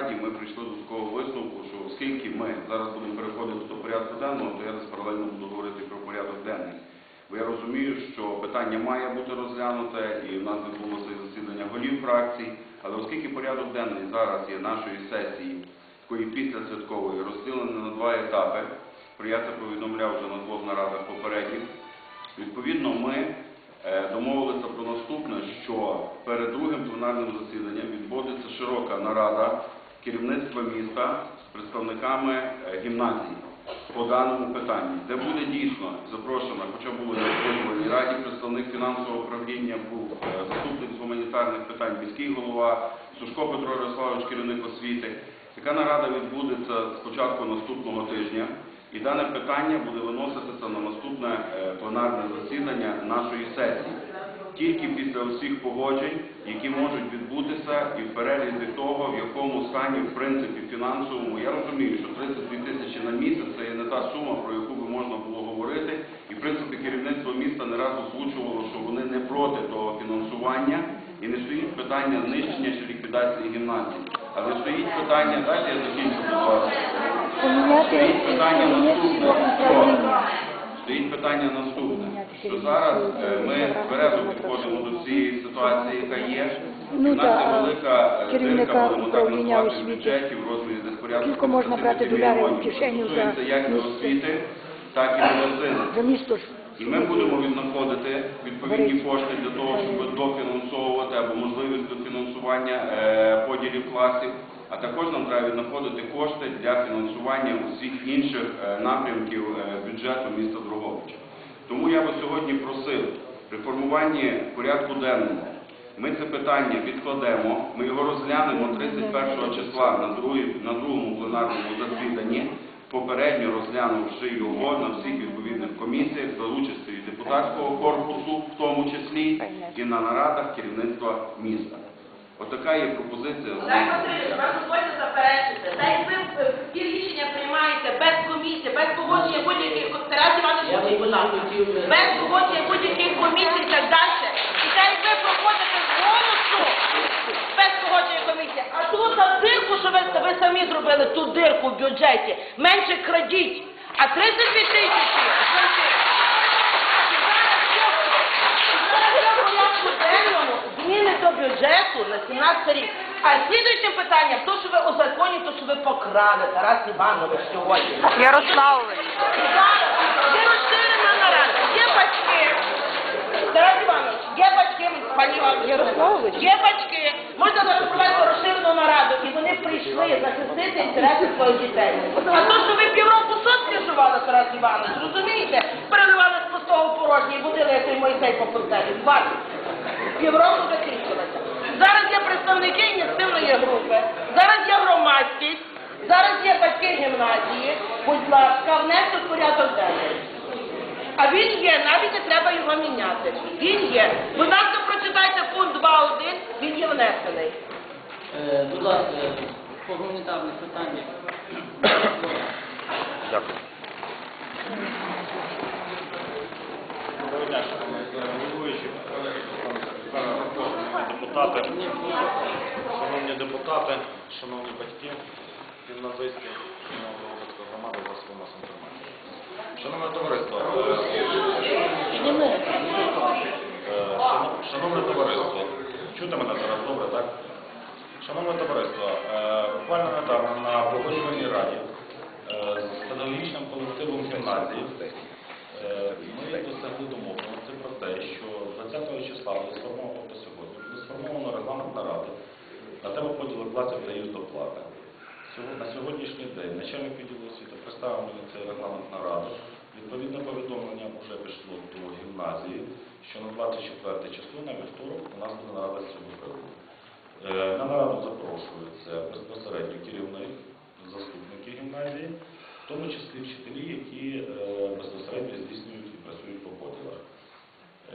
раді ми прийшли до такого висновку, що оскільки ми зараз будемо переходити до порядку денного, то я десь паралельно буду говорити про порядок денний. Бо я розумію, що питання має бути розглянуте, і в нас відбулося засідання голів фракцій, але оскільки порядок денний зараз є нашої сесії, такої післясвяткової, розділений на два етапи, про я це повідомляв вже на двох нарадах попередніх, Відповідно, ми е, домовилися про наступне, що перед другим пленарним засіданням відбудеться широка нарада керівництва міста з представниками е, гімназії по даному питанні, де буде дійсно запрошено, хоча було і на Погоджувальній раді представник фінансового управління, був е, заступник з гуманітарних питань, міський голова, Сушко Петро Ярославович, керівник освіти. Така нарада відбудеться з початку наступного тижня. І дане питання буде виноситися на наступне е, пленарне засідання нашої сесії. Тільки після усіх погоджень, які можуть відбутися, і в перелізі того, в якому стані, в принципі, фінансовому, я розумію, що 32 тисячі на місяць це є не та сума, про яку би можна було говорити. І, в принципі, керівництво міста не раз озвучувало, що вони не проти того фінансування, і не стоїть питання знищення чи ліквідації гімназії. Але стоїть питання, дайте я закінчу, будь ласка. Стоїть питання наступне. Стоїть питання наступне, що зараз е, ми тверезо підходимо до цієї ситуації, яка є. Ну, У нас та, є велика е, керівника дирка, будемо так управління назвати, в освіти? бюджеті в розмірі десь порядку можна брати мільйонів, що кишеню за як освіти, так і медицини. За місто. І ми будемо віднаходити відповідні кошти для того, щоб дофінансовувати або можливість дофінансування е, поділів класів. А також нам треба віднаходити кошти для фінансування усіх інших напрямків бюджету міста Дрогобича. Тому я би сьогодні просив при формуванні порядку денного ми це питання відкладемо, ми його розглянемо 31 числа на, другому пленарному засіданні, попередньо розглянувши його на всіх відповідних комісіях за участю депутатського корпусу, в тому числі і на нарадах керівництва міста. Отака є пропозиція. Олег Васильович, вам дозвольте заперечити. Та як ви е, ті рішення приймаєте без комісії, без погодження будь-яких Тарас Іванович, Я будь ласка, не хотів би- без погодження будь-яких комісій і так далі. І так як ви проходите з голосу без погодження комісії, а тут на дирку, що ви, ви самі зробили ту дирку в бюджеті, менше крадіть. А 32 тисячі, зміни до бюджету на 17 рік. А слідуючим питанням, то, що ви узаконні, то, що ви покрали, Тарас Іванович, сьогодні. Ярославович. Зараз є розширена нарада, є батьки. Тарас Іванович, є батьки, пані Іванович. Ярославович. Є батьки. Можна зараз провести розширену нараду, і вони прийшли захистити інтереси своїх дітей. А то, що ви півроку суд скажували, Тарас Іванович, розумієте? Переливали з пустого порожнє і будили як той Мойсей по пустелі. Бачите? Півроку закінчилося. Зараз є представники ініціативної групи, зараз є громадськість, зараз є батьки гімназії. Будь ласка, внести в порядок денний. Він є, навіть не треба його міняти. Він є. Будь ласка, прочитайте пункт 2.1, він є внесений. Е, Будь ласка, по гуманітарних питаннях. Доброго дня, шановні головуючі, депутати, шановні депутати, шановні батьки, гімназисти, Луганська громада, засоби масової інформації. Шановне товариство, е, шано- шановне товариство, чути мене зараз добре, так? Шановне товариство, е, буквально недавно на погоджувальній раді е, з педагогічним колективом гімназії Ми досягли домовленості про те, що 20 числа буде сформовано по сьогодні, буде сформовано регламент наради на тему поділу класів та їх доплати. На сьогоднішній день начальник відділу освіти представив мені цей регламент наради. Відповідне повідомлення вже пішло до гімназії, що на 24 число на вівторок у нас буде нарада з цього приводу. Е, На нараду запрошується безпосередньо керівник, заступники гімназії, в тому числі вчителі, які е, безпосередньо здійснюють і працюють по поділах.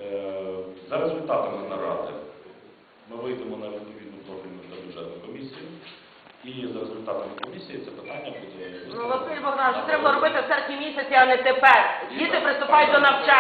Е, За результатами наради і за результатами комісії це питання буде Ну, Василь Богданович, треба робити в серпні місяці, а не тепер. Діти приступають до навчання.